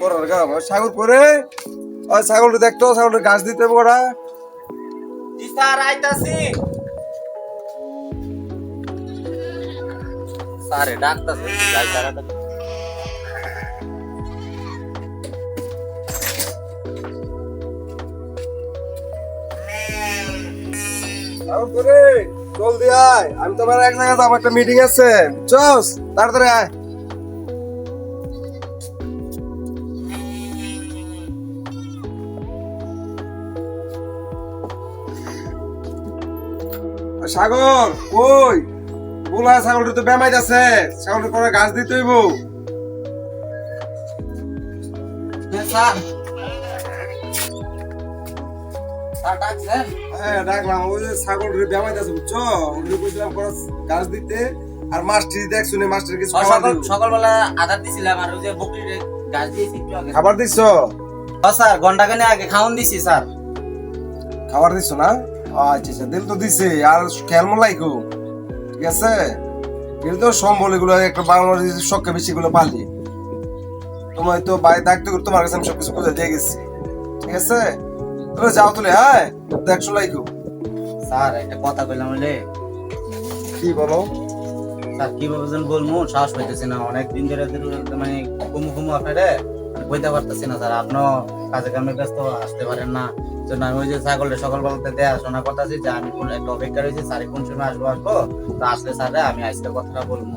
করার কাম ওই ছাগল করে ওই ছাগলটা দেখতো ছাগলটা গাছ দিতে হবে ওরা। জি স্যার আইতাছি। স্যারে ডাকতাছে যাই তাড়াতাড়ি। জলদি আয়। আমি তোমার এক জায়গায় যাব একটা মিটিং আছে। চস তাড়াতাড়ি আয়। সাগর কই? বলা ছাগলটা তো বেমাইত আছে। ছাগলটা করে গাছ দিতে হইব হ্যাঁ ডাকলাম। ওই যে আছে বুঝছ? ওটা গাছ দিতে। আর কিছু দিও। সকালবেলা আধার দিছিলাম আর ওই যে বকরির গাছ দিয়েছি আগে। খাবার দিছ? স্যার ঘন্টাখানে আগে খাওয়ান দিছি স্যার। খাবার দিছ না? আচ্ছা আচ্ছা দিল তো দিছে আর খেয়াল লাইকো ঠিক আছে? এগুলো তো সম্বল এগুলো একটা বাংলাদেশ শখকে বেশি গুলো পালি। তোমার তো বাইরে দায়িত্ব করে তোমার কাছে আমি সবকিছু বুঝে দিয়ে গেছি। ঠিক আছে? তুমি যাও তুলে হ্যাঁ? দেখছ লাইকো স্যার একটা কথা কইলাম বলে কি বলো? স্যার কি ভাবছেন বলব সাহস পাইতেছি না অনেক দিন ধরে মানে ঘুমু ঘুমু আপনারে বইতে পারতেছি না স্যার। আপনিও কাজে কামে ব্যস্ত আসতে পারেন না। জন্য আমি ওই যে ছাগলটা সকালবেলাতে দেখাশোনা করতেছি যে আমি কোন একটা অপেক্ষা রয়েছি, স্যার কোন সময় আসব আসব? তো আসলে স্যার আমি আজকে কথাটা বলব।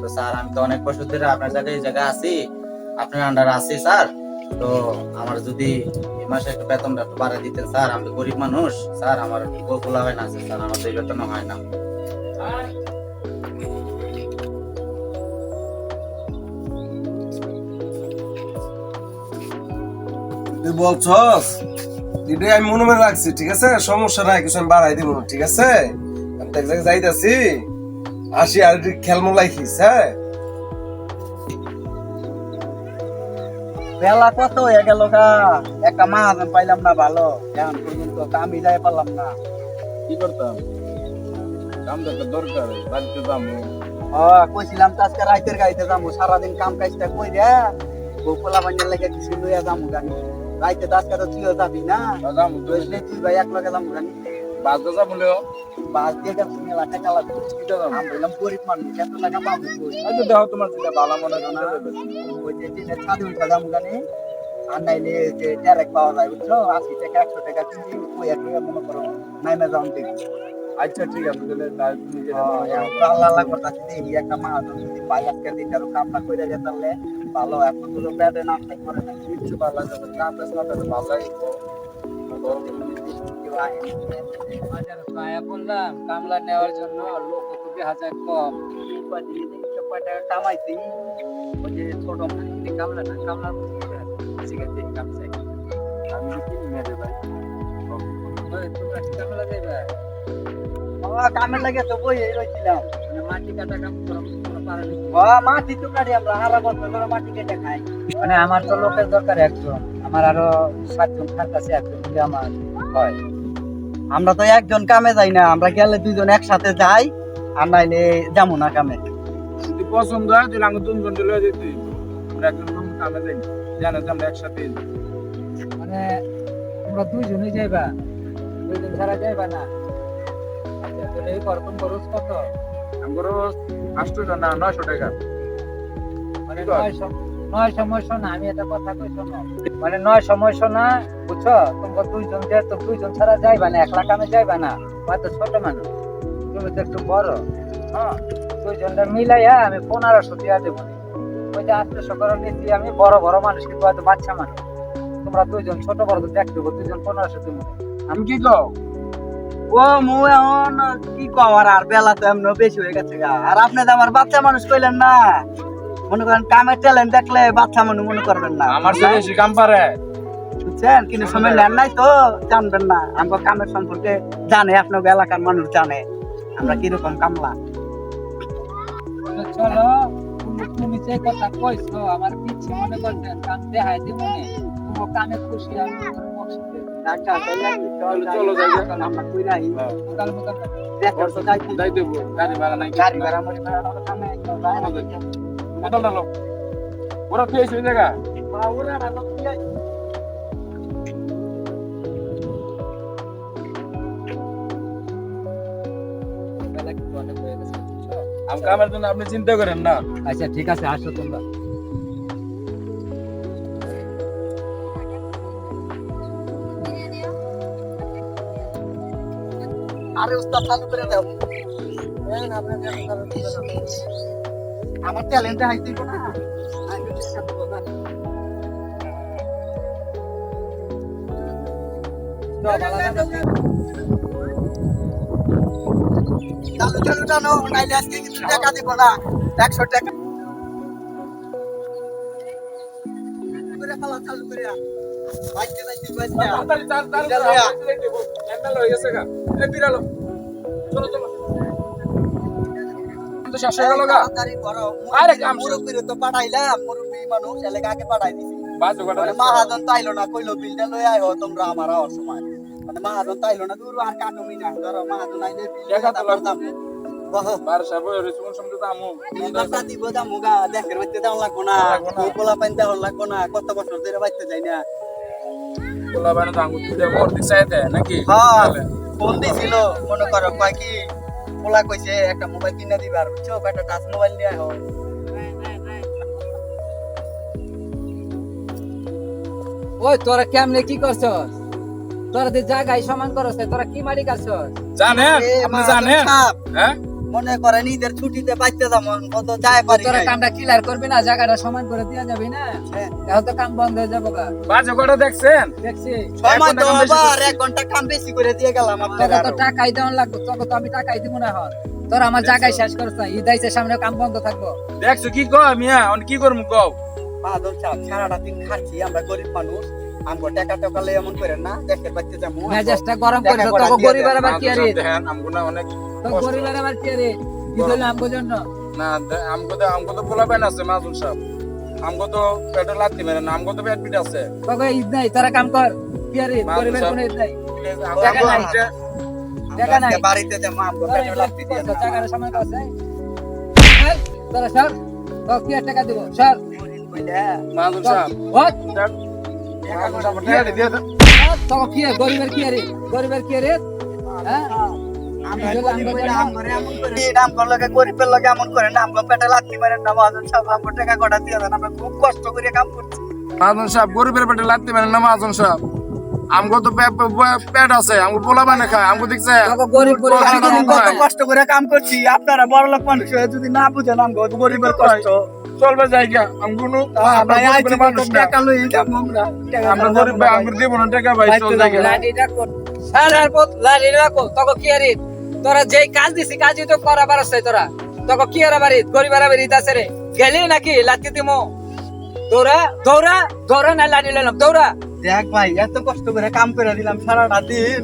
তো স্যার, আমি তো অনেক বছর ধরে আপনার জায়গায় এই জায়গায় আছি। আপনার আন্ডারে আছি, স্যার। তো আমার যদি এই মাসে একটু বেতনটা একটু বাড়ায় দিতেন, স্যার। আমি তো গরিব মানুষ, স্যার। আমার বলা হয় না, স্যার। আমার তো এই বেতন হয় না। তুই বলছস? এটাই আমি মনে মনে রাখছি ঠিক আছে? সমস্যা নাই কিছু আমি বাড়াই দিব ঠিক আছে? আমি তো এক জায়গায় যাইতাছি। আসি আর একটু খেলমো লাইখিস হ্যাঁ? বেলা কত হয়ে গেল গা? একটা মাহাজন পাইলাম না ভালো। এখন পর্যন্ত আমি যাই পারলাম না। কি করতাম? দরকার বাড়িতে যাব ও কইছিলাম তো আজকে রাইতের গাইতে যাব সারাদিন কাম কাজটা কই রে বউকলা বানিয়ে লেগে কিছু লইয়া যাব গানি রাইতে তো আজকে তো তুইও যাবি না? যাব বুঝলি তুই ভাই এক লগে যাব গানি বাসে যাব লেও। বাস দিয়ে গেছে মেলা টাকা লাগবে আমি বললাম গরিব মানুষ এত টাকা পাবো আচ্ছা দেখো তোমার যেটা ভালো মনে হয় দেবে। ওই যে টিনের ছাদে উঠে যাব গানি আর নাইলে যে ডাইরেক্ট পাওয়া যায় বুঝছ? আশি টাকা একশো টাকা কিনছি ওই এক টাকা মনে করো। নাইমে যাও দেখি। আচ্ছা ঠিক আছে তাহলে তুমি হ্যাঁ, তো আল্লাহ আল্লাহ করতাছি দেখি একটা মাহাজন যদি পাই আজকে দিনটারও কামটা করে যেতালে ভালো এখন তো পেটে নাস্তাই করে না কিচ্ছু ভালো লাগে না। করলে ভালো লাগে কেউ আহে না। বাজারে পায়া পড়লাম কামলা নেওয়ার জন্য লোক খুবই হাজার কম। সব কয় টাকা কামাইছি। ওই যে ছোট কামলা না সিগারেট কাম চাই আমি কিনি না ভাই। তোমরা কামলা দেবে? কামের লাগে তো বই রয়েছিলাম। মানে মাটি কাটা কাম করো মাটি তো কাটি আমরা হারা বছর ধরে মাটি কেটে খাই। মানে আমার তো লোকের দরকার একজন আমার আরও সাতজন থাকতেছে একজন আমার হয়। আমরা তো একজন কামে যাই না আমরা গেলে দুইজন একসাথে যাই আর নাইলে যাব না কামে। যদি পছন্দ হয় তাহলে আমি দুজন চলে যেতে আমরা একজন কামে যাই জানো যে আমরা একসাথে মানে তোমরা দুইজনই যাইবা দুইজন ছাড়া যাইবা না। এই খরচ কত? আমার আটশো না নয়শো টাকা। মানে নয় সম- নয় সময় শোনা আমি একটা কথা কই শোনো। মানে নয় সময় শোনা বুঝছ? তোমরা দুইজন যে তো দুইজন ছাড়া যাইবা না একলা কামে যাইবা না হয়তো ছোট মানুষ। তুমি তো একটু বড়। হ্যাঁ দুইজনটা মিলাইয়া আমি পনেরোশো দিয়া দেবো। ওই যে আটশো সকাল নিচ্ছি আমি বড় বড় মানুষ কিন্তু হয়তো বাচ্চা মানুষ। তোমরা দুইজন ছোট বড় দেখতে দুইজন পনেরোশো দেবো। আমি কি কও? ও মু এখন কি কওয়ার আর বেলা তো এমন বেশি হয়ে গেছে গা। আর আপনি তো আমার বাচ্চা মানুষ কইলেন না। মনে করেন কামের ট্যালেন্ট দেখলে বাচ্চা মানুষ মনে করবেন না। আমার তো বেশি কাম পারে। বুঝছেন? কিন্তু সময় নেন নাই তো জানবেন না। আমার কামের সম্পর্কে জানে আপনার এলাকার মানুষ জানে। আমরা কীরকম কামলা। চলো তুমি তুমি যে কথা কইছো আমার পিচ্ছে মনে করতেন কাম দেখাই দিব নে। কামে খুশি আমি। চল যাই। আমরা যাই। দেবো গাড়ি ভাড়া নাই গাড়ি ভাড়া মরি ভাড়া হলো কামে একদম যায় না। কত লোক ওরা তুই এসে জায়গা? আমি কামের জন্য আপনি চিন্তা করেন না। আচ্ছা ঠিক আছে আসো তোমরা। আরে উস্তাদ, চালু করে দাও। আমার ট্যালেন্টে হাই দিব না। চালু চালু, টানো। নাইলে আজকে কিন্তু টাকা দিব না। একশো টাকা। মাহাজন তাইলো না, কইলো বিলটা লই আইহো তোমরা আমার সময়। মানে মাহাজন তাইলো না, দূর আর কাটুমি না। ধরো মাহাজন দেখা তো গা, দেখের বাড়িতে দেওয়া লাগবো না। কত বছর ধরে বাড়িতে যাই না। আঙ্গুর তুলে মোর নাকি? হ্যাঁ, ফোন দিছিল, মনে করো, কয় কি, পোলা কইছে একটা মোবাইল কিনে দিবার, বুঝছ? একটা টাচ মোবাইল নিয়ে। ওই তোরা কেমনে কি করছস? তোরা যে জায়গায় সমান করছ তোরা কি মারি করছস জানেন? আপনি জানেন? হ্যাঁ? মনে করেন ঈদের ছুটিতে বাইতে যাব কত যায় পারি তোরা কামটা ক্লিয়ার করবি না জায়গাটা সমান করে দিয়া যাবি না? হ্যাঁ। এখন তো কাম বন্ধ হয়ে যাব গা। বাজু কটা দেখছেন? দেখছি। সময় তো আবার এক ঘণ্টা কাম বেশি করে দিয়ে গেলাম আপনার তো টাকাই দেওয়ান লাগবে তোকে তো আমি টাকাই দিব না এখন। তোর আমার জায়গায় শেষ করছ না ঈদ আইছে সামনে কাম বন্ধ থাকব। দেখছ কি কও মিয়া? অন কি করমু কও? বাহাদুর সাহেব, সারাটা দিন খাচ্ছি আমরা গরিব মানুষ। আমগো টাকা টাকা লই এমন করে না দেখে বাচ্চা যাব মেজাজটা গরম করা তোকে গরিবের আবার কি আরে আমগো না অনেক গরিবের আবার কি আমগো জন্য? না আমগো তো আমগো তো আছে মাজুল সাহেব। আমগো তো পেটে লাত্তি মেরে না আমগো তো পেট পিট আছে। তোকে ঈদ নাই তোরা কাম কর। কি কোনো ঈদ নাই। আমগো- নাই। পেটে দিয়ে টাকার সময় তোরা সর। তো কি টাকা দিব? বইলে, মাজুল সাহেব হোয়াট মাজুল সাহেব টাকা দিয়ে দেন তোকে কি গরিবের কি আরে গরিবের কি আরে হ্যাঁ? গরিবের পেটে লাথি মারেন না, মহাজন সাহেব, আমগো টাকা কটা দিয়ে দেন, আমরা খুব কষ্ট করে কাম করছি। মাজুল সাহেব গরিবের পেটে লাত্তি মেরে না মাজুল সাহেব। আমগো তো পেট আছে আমগো পোলা পাইনে খায় আমগো দেখছে কষ্ট করে কত কষ্ট করে কাম করছি আপনারা বড় লোক মানুষ যদি না বুঝেন আমগো গরিবের কষ্ট। চলবে জায়গা আমগো নো আমরা আইছি মানুষ কত না। টাকা লই যাব আমরা। আমরা গরিব আমরা ভাই। আমগো দিব না টাকা ভাই চল জায়গা। লাঠিটা কর স্যার আর পথ রাখো তোকে কি আরে তোরা যেই কাজ দিছি কাজই তো করা পারছ তোরা। তোকে কি আর বাড়ি গরিবের বাড়ি আছে রে। গেলি নাকি? লাঠি দিমু। দৌড়া দৌড়া দৌড়া না লাঠি লইলাম দৌড়া। দেখ ভাই এত কষ্ট করে কাম করে দিলাম সারাটা দিন।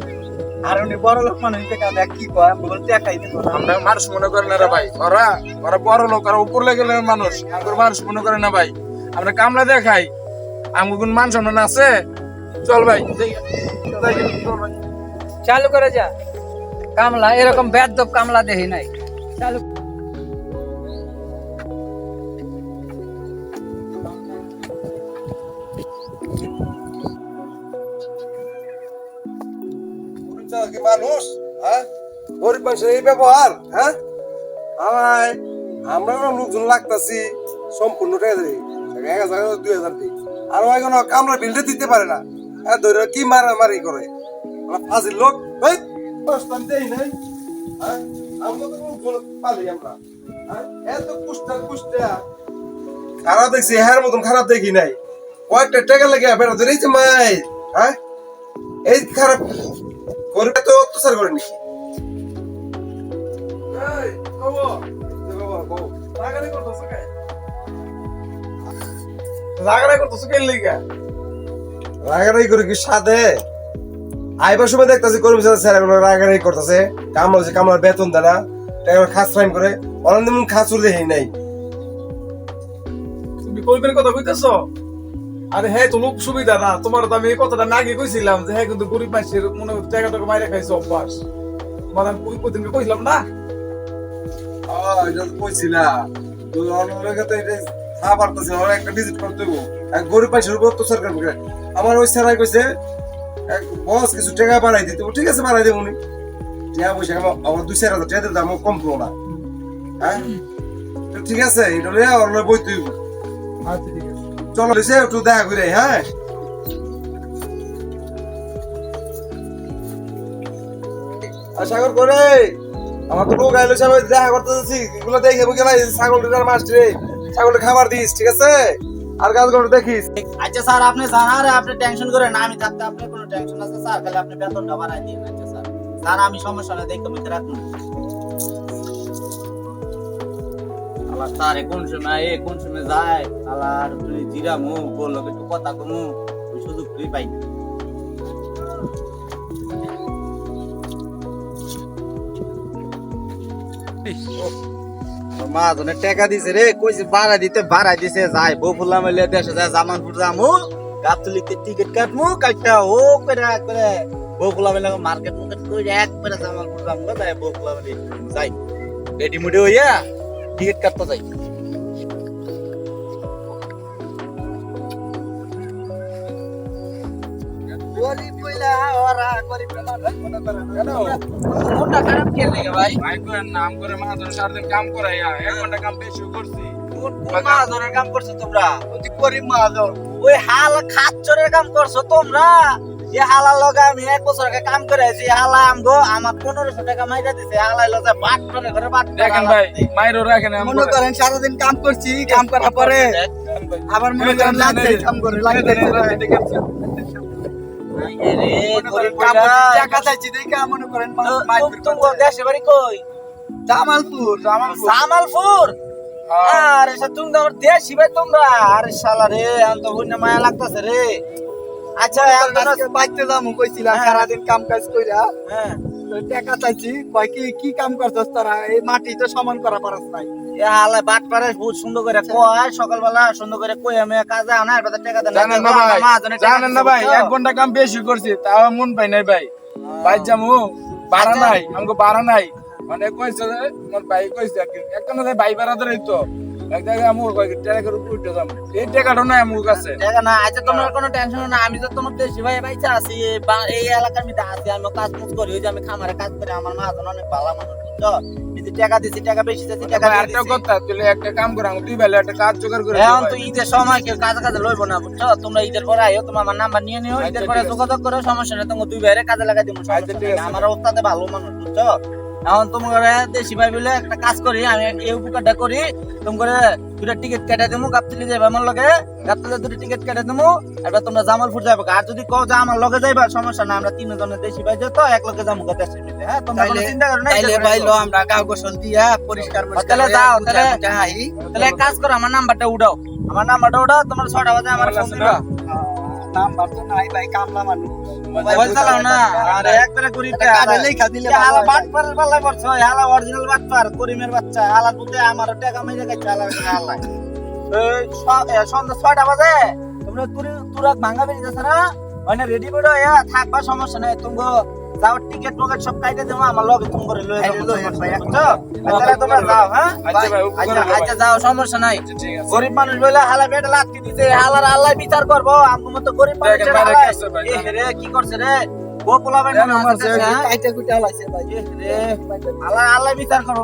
আর উনি বড় লোক মানুষ টাকা দেখ কি কয় আমি বলতে টাকাই দিব আমরা মানুষ মনে করে না রে ভাই। ওরা ওরা বড় লোক ওরা উপর লেভেলের মানুষ। আমরা মানুষ মনে করে না ভাই। আমরা কামলা দেখাই। আমার কোন মান সম্মান আছে। চল ভাই চল ভাই। চালু করে যা। কামলা এরকম বেদব কামলা দেখি নাই। চালু। মানুষ হ্যাঁ? গরিব মানুষের এই ব্যবহার হ্যাঁ? আমায় আমরা লোকজন লাগতাছি সম্পূর্ণ টাকা এক হাজার দুই হাজার দিই। আর ওই কোনো কামলা বিলটা দিতে পারে না। ধরে কি মারামারি করে? লোক হ্যাঁ? হ্যাঁ? খারাপ দেখছি হ্যার মতন খারাপ দেখি নাই। কয়েকটা টাকা লেগে বেড়া ধরেছি মাই হ্যাঁ? এই খারাপ গরিব তো অত্যাচার করে নাকি? রাগারাগি করতেছো কেন? লিগা? রাগারাগি করে কি সাধে? আইবার সময় দেখতেছি কর্মী সাথে স্যার রাগারাগি করতেছে। কামলা কামলার বেতন দেয় না খাস ফাইন করে। অনন্ত খাসুর দেখি নাই। তুমি কলবের কথা কইতেছো? আরে হ্যাঁ তো লোক সুবিধা না। তোমার তো আমি এই কথাটা আগে কইছিলাম যে হ্যাঁ কিন্তু গরিব মানুষের মনে টাকা টাকা মাইরে খাইছে অভ্যাস। তোমার আমি ওই কইছিলাম না? এটা তো কইছিলা তুই অন্য লোকে এটা না, ওরা একটা ভিজিট করতে গরিব পাইছে উপর তো সরকার আমার ওই স্যারাই কইছে বস কিছু টাকা বাড়াই দিতে ঠিক আছে বাড়াই দেবো উনি। টাকা পয়সা আমার- দুই চার হাজার টাকা আমার কম পড়ো না। হ্যাঁ? ঠিক আছে এটা ওর বইতে হইব। আচ্ছা চলো এসে একটু দেখা করে হ্যাঁ? সাগর করে আমার তো লোক আইলো সবাই দেখা করতে এগুলো দেখে বুঝে ভাই ছাগল টাকার রে। ছাগলটা খাবার দিস ঠিক আছে? আর কাজ করে দেখিস। আচ্ছা স্যার আপনি জান আরে আপনি টেনশন করেন না আমি থাকতে আপনি কোনো টেনশন আছে স্যার খালি আপনি বেতনটা বাড়াই দিন আচ্ছা স্যার। স্যার আমি সমস্যা নেই দেখে মিতে রাখুন আল্লাহ স্যার এ কোন সময় এ কোন সময় যায়? আল্লাহ তুমি জিরা মু বলল একটু কথা কমু ওই সুযোগ তুই পাই না। মা জনে টাকা দিছে রে, কইছে ভাড়া দিতে, ভাড়া দিছে, যাই, বউ ফুলা মেলে দেশে যায় জামানপুর যামু, গাবতলিতে টিকিট কাটমু কাটটা ও করে করে বউ ফুলা মেলে মার্কেট মার্কেট করে জামানপুর যামু যাই, বউ ফুলা মেলে যাই। রেডি মুডি হইয়া টিকিট কাটতে যাই। গরিব কইলা ওরা গরিব না মনে করেন কেন? মনটা খারাপ কে ভাই? ভাই করে নাম করে মাহাজন সারাদিন কাম করাইয়া এক ঘণ্টা কাম বেশি করছি। মাহাজনের কাম করছ তোমরা? অতি গরিব মাহাজন ওই হাল খাচ্চরের কাম করছ তোমরা? যে হালার লগে আমি এক বছর আগে কাম করে আছি হালা আমগো আমার পনেরোশো টাকা মাইরা দিছে হালাই লগে বাট করে ঘরে বাট দেখেন ভাই রাখেন মনে করেন সারাদিন কাম করছি কাম করার পরে আবার মনে করেন লাগছে কাম করে লাগছে টাকা চাইছি দেখা মনে করেন দেশে বাড়ি কই জামালপুর। জামালপুর জামালপুর আরে তুমি তো আমার দেশি ভাই তোমরা। আরে শালা রে আমি তো হইনা মায়া লাগতাছে রে। আচ্ছা বাইতে যাব কইছিলাম সারাদিন কাম কাজ কইরা। হ্যাঁ। টাকা চাইছি কয় কি কি কাম করছস তোরা? এই মাটি তো সমান করা পারস নাই। এ হালা বাট পারে বহুত সুন্দর করে কয় সকালবেলা সুন্দর করে কই আমি কাজে আনা আর বাদে টাকা দেন। জানেন না ভাই জানেন না ভাই এক ঘণ্টা কাম বেশি করছি তাও মন পাই নাই ভাই। ভাই জামু বাড়া আচ্ছা। নাই আমাকে বাড়া নাই। মানে কইছে মোর ভাই কইছে কি ভাই বাড়া ধরে তো এক জায়গায় আমু কই টাকা করে উঠে যাম? এই টাকাটা নাই আমুর কাছে। টাকা না আচ্ছা তোমার কোনো টেনশন না আমি তো তোমার দেশি ভাই বাইচা আছি এই এলাকার মধ্যে আছি আমি কাজ কাজ করি ওই যে আমি খামারে কাজ করি আমার মা অনেক ভালো মানুষ বুঝছ? টাকা দিছি টাকা বেশি দিছি টাকা একটা কথা তুই একটা কাম কর আমি দুই বেলা একটা কাজ জোগাড় করে এখন তো ঈদের সময় কেউ কাজে কাজে লইব না বুঝছ? তোমরা ঈদের পরে আইও তোমার আমার নাম্বার নিয়ে নিও ঈদের আচ্ছা, পরে যোগাযোগ করো সমস্যা নেই তোমার দুই বাইরে কাজে লাগাই দিব আচ্ছা, আমার ওস্তাদে ভালো মানুষ বুঝছ? এখন তোমার দেশি ভাই বলে একটা কাজ করি আমি এই উপকারটা করি। তোমার দুটা টিকিট কেটে দেবো গাবতলি যাবে আমার লগে। গাবতলি দুটো টিকিট কেটে দেবো এবার তোমরা জামালপুর যাবে আর যদি কও যে আমার লগে যাইবা সমস্যা না আমরা তিনজনের দেশি ভাই যেত এক লগে যাব দেশের হ্যাঁ? তোমরা কোনো চিন্তা করো না তাইলে ভাইলো আমরা গাও গোসল দিয়া পরিষ্কার পরিষ্কার তাহলে যাও, তাহলে- তাহলে এক কাজ করো আমার নাম্বারটা উঠাও। আমার নাম্বারটা উঠাও তোমার ছটা বাজে আমার ফোন দিবা। নাম্বার তো নাই ভাই কামলা মানুষ। মোবাইল চালাও না। আর একবারে গরিব লেখা দিলে হালা পড়ছো হালা অরিজিনাল বাটপার করিমের বাচ্চা। হালা পুতে আমার টাকা মাইরে গেছে হালা হালা। এই সন্ধ্যা ছয়টা বাজে। তোমরা তুরি তুরাক ভাঙা বেরিয়ে যাচ্ছে না? রেডি বেরো ইয়া থাকবা সমস্যা নাই। তুমি যাও টিকেট পকেট সব কাইটে দেবো আমার লগে তুমি করে লয়ে লয়ে যাব, ভাই। বুঝছ তাহলে তোমরা যাও হ্যাঁ? আচ্ছা আচ্ছা। আচ্ছা যাও সমস্যা নাই। গরিব মানুষ বলে হালা পেটে লাটকে দিছে হালার আল্লাহ বিচার করব। আমার মতো গরিব এ রে কি করছে রে? গোপলা ভাই জানো আমার যে- কাইটা কুইটা লাইছে ভাই। এ রে আল্লাহ আল্লাহ বিচার করব